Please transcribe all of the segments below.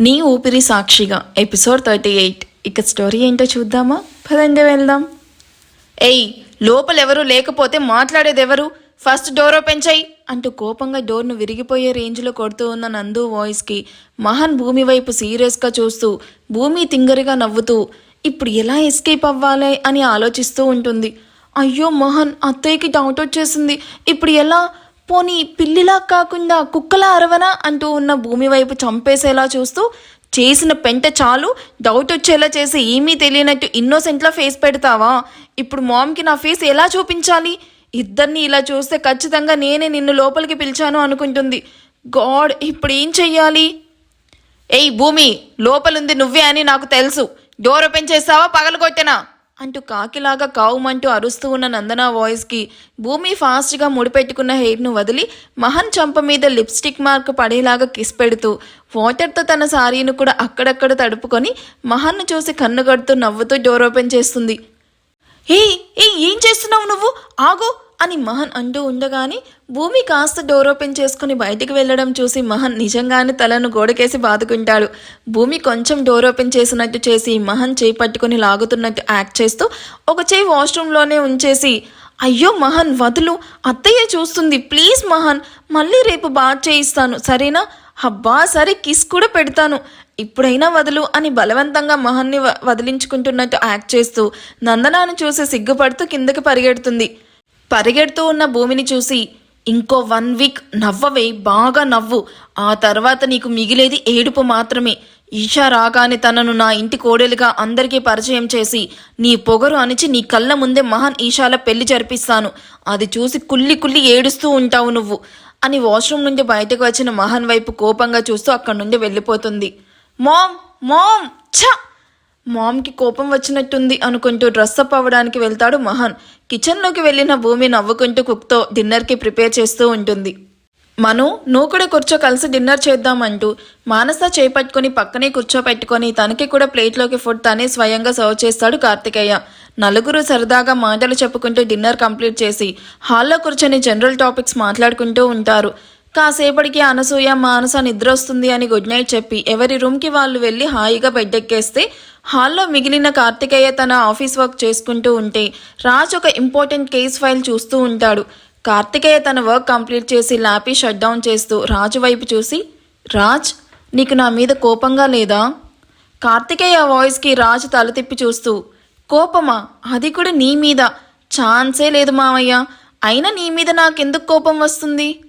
నీ ఊపిరి సాక్షిగా ఎపిసోడ్ థర్టీ ఎయిట్ ఇక స్టోరీ ఏంటో చూద్దామా? పదండి వెళ్దాం. ఏయ్ లోపలెవరు లేకపోతే మాట్లాడేదెవరు? ఫస్ట్ డోర్ ఓపెన్ చేయి అంటూ కోపంగా డోర్ను విరిగిపోయే రేంజ్లో కొడుతూ ఉన్న నందు వాయిస్కి మహన్ భూమి వైపు సీరియస్గా చూస్తూ భూమి తింగరిగా నవ్వుతూ ఇప్పుడు ఎలా ఎస్కేప్ అవ్వాలి? అని ఆలోచిస్తూ ఉంటుంది. అయ్యో మోహన్ అత్తయ్యకి డౌట్ వచ్చేసింది. ఇప్పుడు ఎలా పోనీ పిల్లిలా కాకుండా కుక్కలా అరవనా అంటూ ఉన్న భూమి వైపు చంపేసేలా చూస్తూ చేసిన పెంట చాలు డౌట్ వచ్చేలా చేసి ఏమీ తెలియనట్టు ఇన్నోసెంట్లా ఫేస్ పెడతావా? ఇప్పుడు మామ్కి నా ఫేస్ ఎలా చూపించాలి? ఇద్దరిని ఇలా చూస్తే ఖచ్చితంగా నేనే నిన్ను లోపలికి పిలిచాను అనుకుంటుంది. గాడ్ ఇప్పుడు ఏం చెయ్యాలి? ఏయ్ భూమి లోపలుంది నువ్వే అని నాకు తెలుసు. డోర్ ఓపెన్ చేస్తావా? పగలగొట్టెనా అంటూ కాకిలాగా కావుమంటూ అరుస్తూ ఉన్న నందన వాయిస్కి భూమి ఫాస్ట్గా ముడిపెట్టుకున్న హెయిర్ను వదిలి మహన్ చంప మీద లిప్స్టిక్ మార్క్ పడేలాగా కిస్ పెడుతూ వాటర్తో తన సారీను కూడా అక్కడక్కడ తడుపుకొని మహన్ను చూసి కన్ను కడుతూ నవ్వుతూ డోర్ ఓపెన్ చేస్తుంది. ఏ ఏ ఏం చేస్తున్నావు నువ్వు? ఆగు అని మహన్ అంటూ ఉండగానే భూమి కాస్త డోర్ ఓపెన్ చేసుకుని బయటికి వెళ్ళడం చూసి మహన్ నిజంగానే తలను గోడకేసి బాదుకుంటాడు. భూమి కొంచెం డోర్ ఓపెన్ చేసినట్టు చేసి మహన్ చేయి పట్టుకుని లాగుతున్నట్టు యాక్ట్ చేస్తూ ఒక చేయి వాష్రూమ్లోనే ఉంచేసి అయ్యో మహన్ వదులు. అత్తయ్య చూస్తుంది. ప్లీజ్ మహన్ మళ్ళీ రేపు బాగా చేయిస్తాను. సరేనా? అబ్బా సరే కిస్ కూడా పెడతాను. ఇప్పుడైనా వదులు అని బలవంతంగా మహన్ని వ- వదిలించుకుంటున్నట్టు యాక్ట్ చేస్తూ నందనాను చూసి సిగ్గుపడుతూ కిందకి పరిగెడుతుంది. పరిగెడుతూ ఉన్న భూమిని చూసి ఇంకో వన్ వీక్ నవ్వవే బాగా నవ్వు. ఆ తర్వాత నీకు మిగిలేది ఏడుపు మాత్రమే. ఈషా రాగానే తనను నా ఇంటి కోడలుగా అందరికీ పరిచయం చేసి నీ పొగరు అణిచి నీ కళ్ళ ముందే మహాన్ ఈషాల పెళ్ళి జరిపిస్తాను. అది చూసి కుల్లి కుల్లి ఏడుస్తూ ఉంటావు నువ్వు అని వాష్రూమ్ నుండి బయటకు వచ్చిన మహాన్ వైపు కోపంగా చూస్తూ అక్కడి నుండి వెళ్ళిపోతుంది. మోమ్ మోమ్ ఛ! మామ్కి కోపం వచ్చినట్టుంది అనుకుంటూ డ్రెస్అప్ అవ్వడానికి వెళ్తాడు మహాన్. కిచెన్లోకి వెళ్ళిన భూమి నవ్వుకుంటూ కుక్తో డిన్నర్కి ప్రిపేర్ చేస్తూ ఉంటుంది. మను నువ్వు కూడా కూర్చో కలిసి డిన్నర్ చేద్దామంటూ మానస చేపట్టుకొని పక్కనే కూర్చోపెట్టుకొని తనకి కూడా ప్లేట్లోకి ఫుడ్ తనే స్వయంగా సర్వ్ చేస్తాడు కార్తికేయ. నలుగురు సరదాగా మాటలు చెప్పుకుంటూ డిన్నర్ కంప్లీట్ చేసి హాల్లో కూర్చొని జనరల్ టాపిక్స్ మాట్లాడుకుంటూ ఉంటారు. కాసేపటికి అనసూయ మానస నిద్ర వస్తుంది అని గుడ్ నైట్ చెప్పి ఎవరి రూమ్కి వాళ్ళు వెళ్ళి హాయిగా బెడ్ ఎక్కేస్తే హాల్లో మిగిలిన కార్తికేయ తన ఆఫీస్ వర్క్ చేసుకుంటూ ఉంటే రాజ్ ఒక ఇంపార్టెంట్ కేస్ ఫైల్ చూస్తూ ఉంటాడు. కార్తికేయ తన వర్క్ కంప్లీట్ చేసి ల్యాపీ షట్ డౌన్ చేస్తూ రాజు వైపు చూసి రాజ్ నీకు నా మీద కోపంగా లేదా? కార్తికేయ వాయిస్కి రాజు తల తిప్పి చూస్తూ కోపమా? అది కూడా నీ మీద. ఛాన్సే లేదు మావయ్య. అయినా నీ మీద నాకెందుకు కోపం వస్తుంది?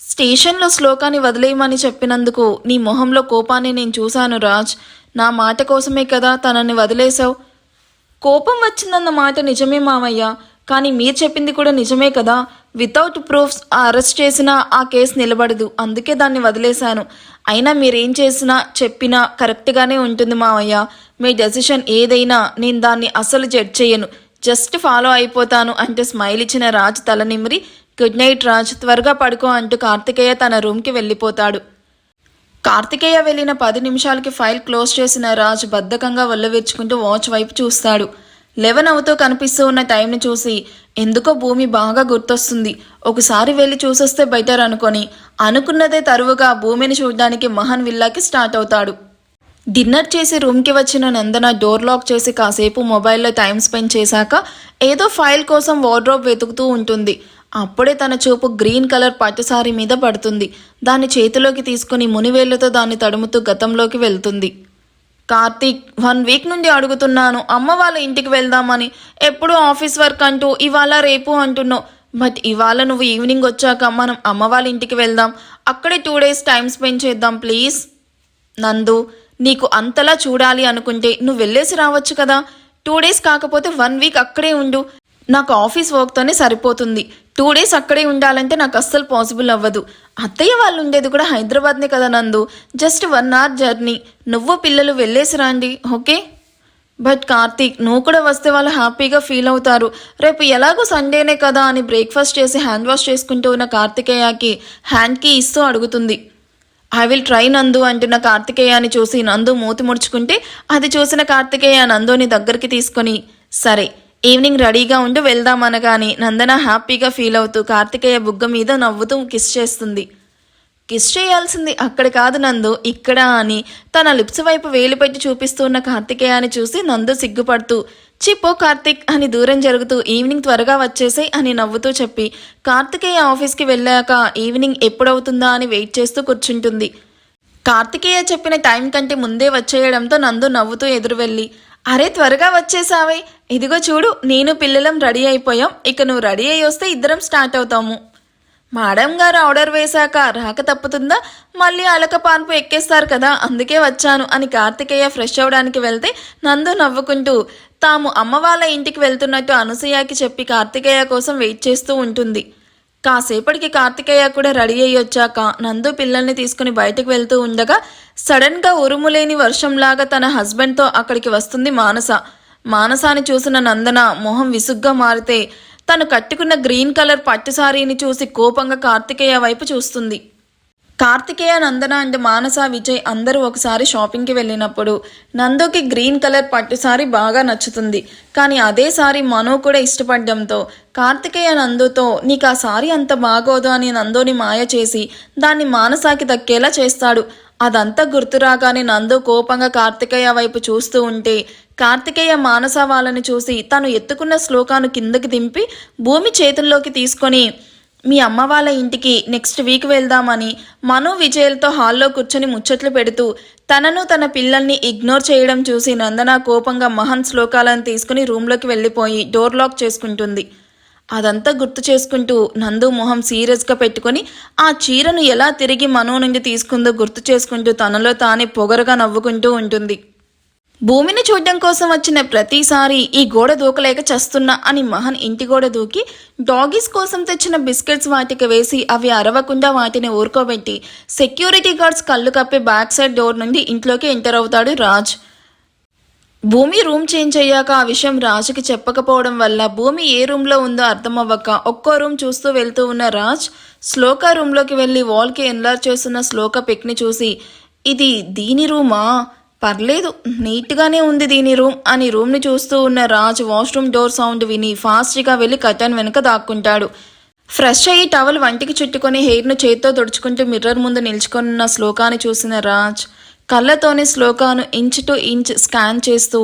స్టేషన్లో శ్లోకాన్ని వదిలేయమని చెప్పినందుకు నీ మొహంలో కోపాన్ని నేను చూశాను రాజ్. నా మాట కోసమే కదా తనని వదిలేశావు. కోపం వచ్చిందన్న మాట నిజమే మామయ్య కానీ మీరు చెప్పింది కూడా నిజమే కదా. వితౌట్ ప్రూఫ్స్ అరెస్ట్ చేసినా ఆ కేసు నిలబడదు. అందుకే దాన్ని వదిలేశాను. అయినా మీరేం చేసినా చెప్పినా కరెక్ట్గానే ఉంటుంది మామయ్య మీ డెసిషన్ ఏదైనా నేను దాన్ని అసలు జడ్జ్ చేయను. జస్ట్ ఫాలో అయిపోతాను అంటే స్మైల్ ఇచ్చిన రాజ్ తల నిమిరి గుడ్ నైట్ రాజ్ త్వరగా పడుకో అంటూ కార్తికేయ తన రూమ్కి వెళ్ళిపోతాడు. కార్తికేయ వెళ్ళిన పది నిమిషాలకి ఫైల్ క్లోజ్ చేసిన రాజ్ బద్ధకంగా వల్లవిరుచుకుంటూ వాచ్ వైపు చూస్తాడు. లెవెన్ అవుతూ కనిపిస్తూ ఉన్న టైంని చూసి ఎందుకో భూమి బాగా గుర్తొస్తుంది. ఒకసారి వెళ్ళి చూసొస్తే బెటర్ అనుకొని అనుకున్నదే తరువుగా భూమిని చూడడానికి మహన్ విల్లాకి స్టార్ట్ అవుతాడు. డిన్నర్ చేసి రూమ్కి వచ్చిన నందన డోర్ లాక్ చేసి కాసేపు మొబైల్లో టైం స్పెండ్ చేశాక ఏదో ఫైల్ కోసం వార్డ్రోబ్ వెతుకుతూ ఉంటుంది. అప్పుడే తన చూపు గ్రీన్ కలర్ పట్టుసారి మీద పడుతుంది. దాన్ని చేతిలోకి తీసుకుని మునివేళ్ళతో దాన్ని తడుముతూ గతంలోకి వెళ్తుంది. కార్తీక్ వన్ వీక్ నుండి అడుగుతున్నాను. అమ్మ వాళ్ళ ఇంటికి వెళ్దామని. ఎప్పుడూ ఆఫీస్ వర్క్ అంటూ ఇవాళ రేపు అంటున్నావు. బట్ ఇవాళ నువ్వు ఈవినింగ్ వచ్చాక మనం అమ్మ వాళ్ళ ఇంటికి వెళ్దాం. అక్కడే టూ డేస్ టైం స్పెండ్ చేద్దాం ప్లీజ్. నందు నీకు అంతలా చూడాలి అనుకుంటే నువ్వు వెళ్ళేసి రావచ్చు కదా. టూ డేస్ కాకపోతే వన్ వీక్ అక్కడే ఉండు. నాకు ఆఫీస్ వర్క్తోనే సరిపోతుంది. టూ డేస్ అక్కడే ఉండాలంటే నాకు అస్సలు పాసిబుల్ అవ్వదు. అత్తయ్య వాళ్ళు ఉండేది కూడా హైదరాబాద్నే కదా నందు. జస్ట్ వన్ అవర్ జర్నీ నువ్వు పిల్లలు వెళ్ళేసి రండి ఓకే? బట్ కార్తీక్ నువ్వు కూడా వస్తే వాళ్ళు హ్యాపీగా ఫీల్ అవుతారు. రేపు ఎలాగో సండేనే కదా అని బ్రేక్ఫాస్ట్ చేసి హ్యాండ్ వాష్ చేసుకుంటూ ఉన్న కార్తికేయకి హ్యాండ్కి ఇస్తూ అడుగుతుంది. ఐ విల్ ట్రై నందు అంటున్న కార్తికేయాన్ని చూసి నందు మూతి ముడుచుకుంటే అది చూసిన కార్తికేయ నందుని దగ్గరికి తీసుకొని సరే ఈవినింగ్ రెడీగా ఉండి వెళ్దాం అనగాని నందన హ్యాపీగా ఫీల్ అవుతూ కార్తికేయ బుగ్గ మీద నవ్వుతూ కిస్ చేస్తుంది. కిస్ చేయాల్సింది అక్కడ కాదు నందు ఇక్కడ అని. తన లిప్స్ వైపు వేలు పెట్టి చూపిస్తున్న కార్తికేయాన్ని చూసి నందు సిగ్గుపడుతూ చిప్పో కార్తిక్ అని దూరం జరుగుతూ ఈవినింగ్ త్వరగా వచ్చేసాయి అని నవ్వుతూ చెప్పి కార్తికేయ ఆఫీస్కి వెళ్ళాక ఈవినింగ్ ఎప్పుడవుతుందా అని వెయిట్ చేస్తూ కూర్చుంటుంది. కార్తికేయ చెప్పిన టైం కంటే ముందే వచ్చేయడంతో నందు నవ్వుతూ ఎదురు వెళ్ళి అరే త్వరగా వచ్చేసావే. ఇదిగో చూడు నేను పిల్లలం రెడీ అయిపోయాం. ఇక నువ్వు రెడీ అయ్యి వస్తే ఇద్దరం స్టార్ట్ అవుతాము. మేడం గారు ఆర్డర్ వేశాక రాక తప్పుతుందా? మళ్ళీ అలక పాన్పు ఎక్కేస్తారు కదా అందుకే వచ్చాను అని కార్తికేయ ఫ్రెష్ అవ్వడానికి వెళ్తే నందు నవ్వుకుంటూ తాము అమ్మ వాళ్ళ ఇంటికి వెళ్తున్నట్టు అనసూయకి చెప్పి కార్తికేయ కోసం వెయిట్ చేస్తూ ఉంటుంది. కాసేపటికి కార్తికేయ కూడా రెడీ అయ్యి వచ్చాక నందు పిల్లల్ని తీసుకుని బయటకు వెళ్తూ ఉండగా సడన్గా ఉరుములేని వర్షంలాగా తన హస్బెండ్తో అక్కడికి వస్తుంది మానస. మానసాని చూసిన నందన మొహం విసుగ్గా మారితే తను కట్టుకున్న గ్రీన్ కలర్ పట్టు సారీని చూసి కోపంగా కార్తికేయ వైపు చూస్తుంది. కార్తికేయ నందన అండ్ మానస విజయ్ అందరూ ఒకసారి షాపింగ్కి వెళ్ళినప్పుడు నందుకి గ్రీన్ కలర్ పట్టు సారీ బాగా నచ్చుతుంది. కానీ అదే సారీ మనో కూడా ఇష్టపడడంతో కార్తికేయ నందుతో నీకు ఆ సారీ అంత బాగోదు అని నందుని మాయ చేసి దాన్ని మానసాకి దక్కేలా చేస్తాడు. అదంతా గుర్తురాగానే నందు కోపంగా కార్తికేయ వైపు చూస్తూ ఉంటే కార్తికేయ మానస వాళ్ళని చూసి తను ఎత్తుకున్న శ్లోకాను కిందకి దింపి భూమి చేతుల్లోకి తీసుకొని మీ అమ్మ వాళ్ళ ఇంటికి నెక్స్ట్ వీక్ వెళ్దామని మను విజయలతో హాల్లో కూర్చొని ముచ్చట్లు పెడుతూ తనను తన పిల్లల్ని ఇగ్నోర్ చేయడం చూసి నందన కోపంగా మహన్ శ్లోకాలను తీసుకుని రూమ్లోకి వెళ్ళిపోయి డోర్ లాక్ చేసుకుంటుంది. అదంతా గుర్తు చేసుకుంటూ నందు మొహం సీరియస్గా పెట్టుకొని ఆ చీరను ఎలా తిరిగి మనో నుండి తీసుకుందో గుర్తు చేసుకుంటూ తనలో తానే పొగరుగా నవ్వుకుంటూ ఉంటుంది. భూమిని చూడడం కోసం వచ్చిన ప్రతిసారి ఈ గోడ దూకలేక చస్తున్నా అని మహన్ ఇంటి గోడ దూకి డాగీస్ కోసం తెచ్చిన బిస్కెట్స్ వాటికి వేసి అవి అరవకుండా వాటిని ఊరుకోబెట్టి సెక్యూరిటీ గార్డ్స్ కళ్ళు కప్పి బ్యాక్ సైడ్ డోర్ నుండి ఇంట్లోకి ఎంటర్ అవుతాడు రాజ్. భూమి రూమ్ చేంజ్ అయ్యాక ఆ విషయం రాజుకి చెప్పకపోవడం వల్ల భూమి ఏ రూమ్లో ఉందో అర్థమవ్వక ఒక్కో రూమ్ చూస్తూ వెళ్తూ ఉన్న రాజ్ శ్లోక రూమ్లోకి వెళ్ళి వాల్కి ఎన్లార్ చేస్తున్న శ్లోక పిక్ని చూసి ఇది దీని రూమా? పర్లేదు నీట్గానే ఉంది దీని రూమ్ అని రూమ్ని చూస్తూ ఉన్న రాజ్ వాష్రూమ్ డోర్ సౌండ్ విని ఫాస్ట్గా వెళ్ళి కర్టన్ వెనుక దాక్కుంటాడు. ఫ్రెష్ అయ్యి టవల్ వంటికి చుట్టుకొని హెయిర్ను చేత్తో తుడుచుకుంటూ మిర్రర్ ముందు నిల్చుకున్న శ్లోకాన్ని చూసిన రాజ్ కళ్ళతోనే శ్లోకాను ఇంచ్ టు ఇంచ్ స్కాన్ చేస్తూ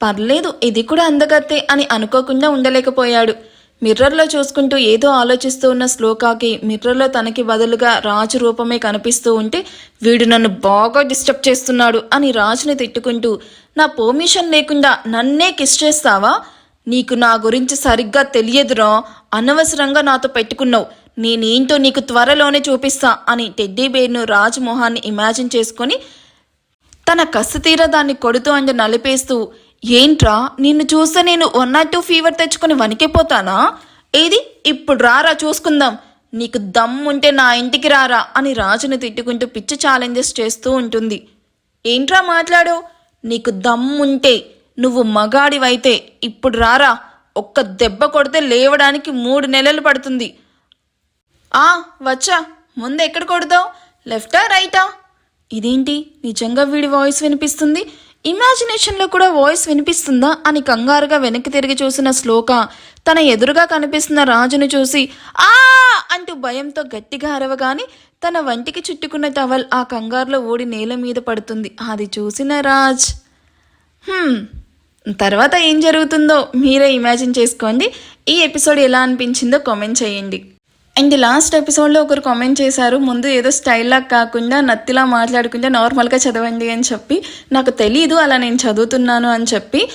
పర్లేదు ఇది కూడా అందగత్తే అని అనుకోకుండా ఉండలేకపోయాడు. మిర్రర్లో చూసుకుంటూ ఏదో ఆలోచిస్తూ ఉన్న శ్లోకాకి మిర్రర్లో తనకి బదులుగా రాజు రూపమే కనిపిస్తూ ఉంటే వీడు నన్ను బాగా డిస్టర్బ్ చేస్తున్నాడు అని రాజుని తిట్టుకుంటూ నా పర్మిషన్ లేకుండా నన్నే కిస్ చేస్తావా? నీకు నా గురించి సరిగ్గా తెలియదురా. అనవసరంగా నాతో పెట్టుకున్నావు. నేనేంటో నీకు త్వరలోనే చూపిస్తా అని టెడ్డీ బేర్ను రాజు మొహాన్ని ఇమాజిన్ చేసుకొని తన కసి తీర దాన్ని కొడుతూ అండ్ నలిపేస్తూ ఏంట్రా? నిన్ను చూస్తే నేను వన్ నాట్ టూ ఫీవర్ తెచ్చుకొని వణికిపోతానా? ఏది? ఇప్పుడు రారా చూసుకుందాం. నీకు దమ్ముంటే నా ఇంటికి రారా అని రాజుని తిట్టుకుంటూ పిచ్చి ఛాలెంజెస్ చేస్తూ ఉంటుంది. ఏంట్రా మాట్లాడు? నీకు దమ్ముంటే నువ్వు మగాడివైతే ఇప్పుడు రారా? ఒక్క దెబ్బ కొడితే లేవడానికి మూడు నెలలు పడుతుంది. ఆ వచ్చా. ముందు ఎక్కడ కొడతావు? లెఫ్టా రైటా? ఇదేంటి? నిజంగా వీడి వాయిస్ వినిపిస్తుంది? ఇమాజినేషన్లో కూడా వాయిస్ వినిపిస్తుందా అని కంగారుగా వెనక్కి తిరిగి చూసిన శ్లోక తన ఎదురుగా కనిపిస్తున్న రాజును చూసి ఆ! అంటూ భయంతో గట్టిగా అరవగానే తన వంటికి చుట్టుకున్న టవల్ ఆ కంగారులో ఓడి నేల మీద పడుతుంది. అది చూసిన రాజ్ తర్వాత ఏం జరుగుతుందో మీరే ఇమాజిన్ చేసుకోండి. ఈ ఎపిసోడ్ ఎలా అనిపించిందో కామెంట్ చేయండి. అండ్ లాస్ట్ ఎపిసోడ్లో ఒకరు కామెంట్ చేశారు ముందు ఏదో స్టైల్లా కాకుండా నత్తిలా మాట్లాడుకుంటే నార్మల్గా చదవండి అని చెప్పి. నాకు తెలీదు అలా నేను చదువుతున్నాను అని చెప్పి.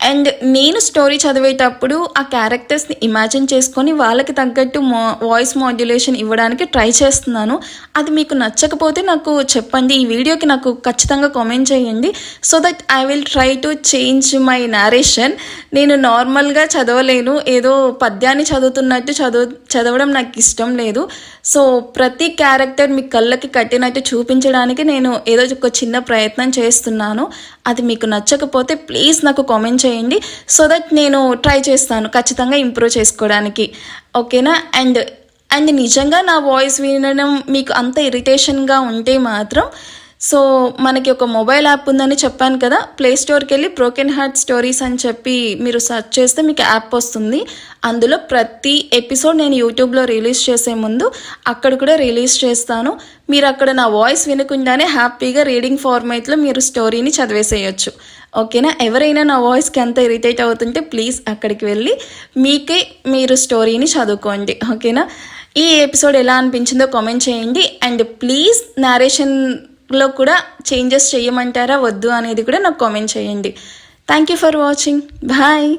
అండ్ నేను స్టోరీ చదివేటప్పుడు ఆ క్యారెక్టర్స్ని ఇమాజిన్ చేసుకొని వాళ్ళకి తగ్గట్టు మా వాయిస్ మాడ్యులేషన్ ఇవ్వడానికి ట్రై చేస్తున్నాను. అది మీకు నచ్చకపోతే నాకు చెప్పండి. ఈ వీడియోకి నాకు ఖచ్చితంగా కామెంట్ చేయండి. So that I will try to change my narration నేను నార్మల్గా చదవలేను. ఏదో పద్యాన్ని చదువుతున్నట్టు చదువు చదవడం నాకు ఇష్టం లేదు. సో ప్రతి క్యారెక్టర్ మీ కళ్ళకి కట్టినట్టు చూపించడానికి నేను ఏదో ఒక చిన్న ప్రయత్నం చేస్తున్నాను. అది మీకు నచ్చకపోతే ప్లీజ్ నాకు కామెంట్ చేయండి. సో దట్ నేను ట్రై చేస్తాను ఖచ్చితంగా ఇంప్రూవ్ చేసుకోవడానికి. ఓకేనా? అండ్ అండ్ నిజంగా నా వాయిస్ వినడం మీకు అంత ఇరిటేషన్గా ఉంటే మాత్రం సో మనకి ఒక మొబైల్ యాప్ ఉందని చెప్పాను కదా ప్లే స్టోర్కి వెళ్ళి బ్రోకెన్ హార్ట్ స్టోరీస్ అని చెప్పి మీరు సెర్చ్ చేస్తే మీకు యాప్ వస్తుంది. అందులో ప్రతి ఎపిసోడ్ నేను యూట్యూబ్లో రిలీజ్ చేసే ముందు అక్కడ కూడా రిలీజ్ చేస్తాను. మీరు అక్కడ నా వాయిస్ వినకుండానే హ్యాపీగా రీడింగ్ ఫార్మేట్లో మీరు స్టోరీని చదివేసేయచ్చు. ఓకేనా? ఎవరైనా నా వాయిస్కి ఎంత ఇరిటేట్ అవుతుంటే ప్లీజ్ అక్కడికి వెళ్ళి మీకే మీరు స్టోరీని చదువుకోండి. ఓకేనా? ఈ ఎపిసోడ్ ఎలా అనిపించిందో కామెంట్ చేయండి. అండ్ ప్లీజ్ లో కూడా చేంజెస్ చేయమంటారా? వద్దు అనేది కూడా నాకు కామెంట్ చేయండి. Thank you for watching bye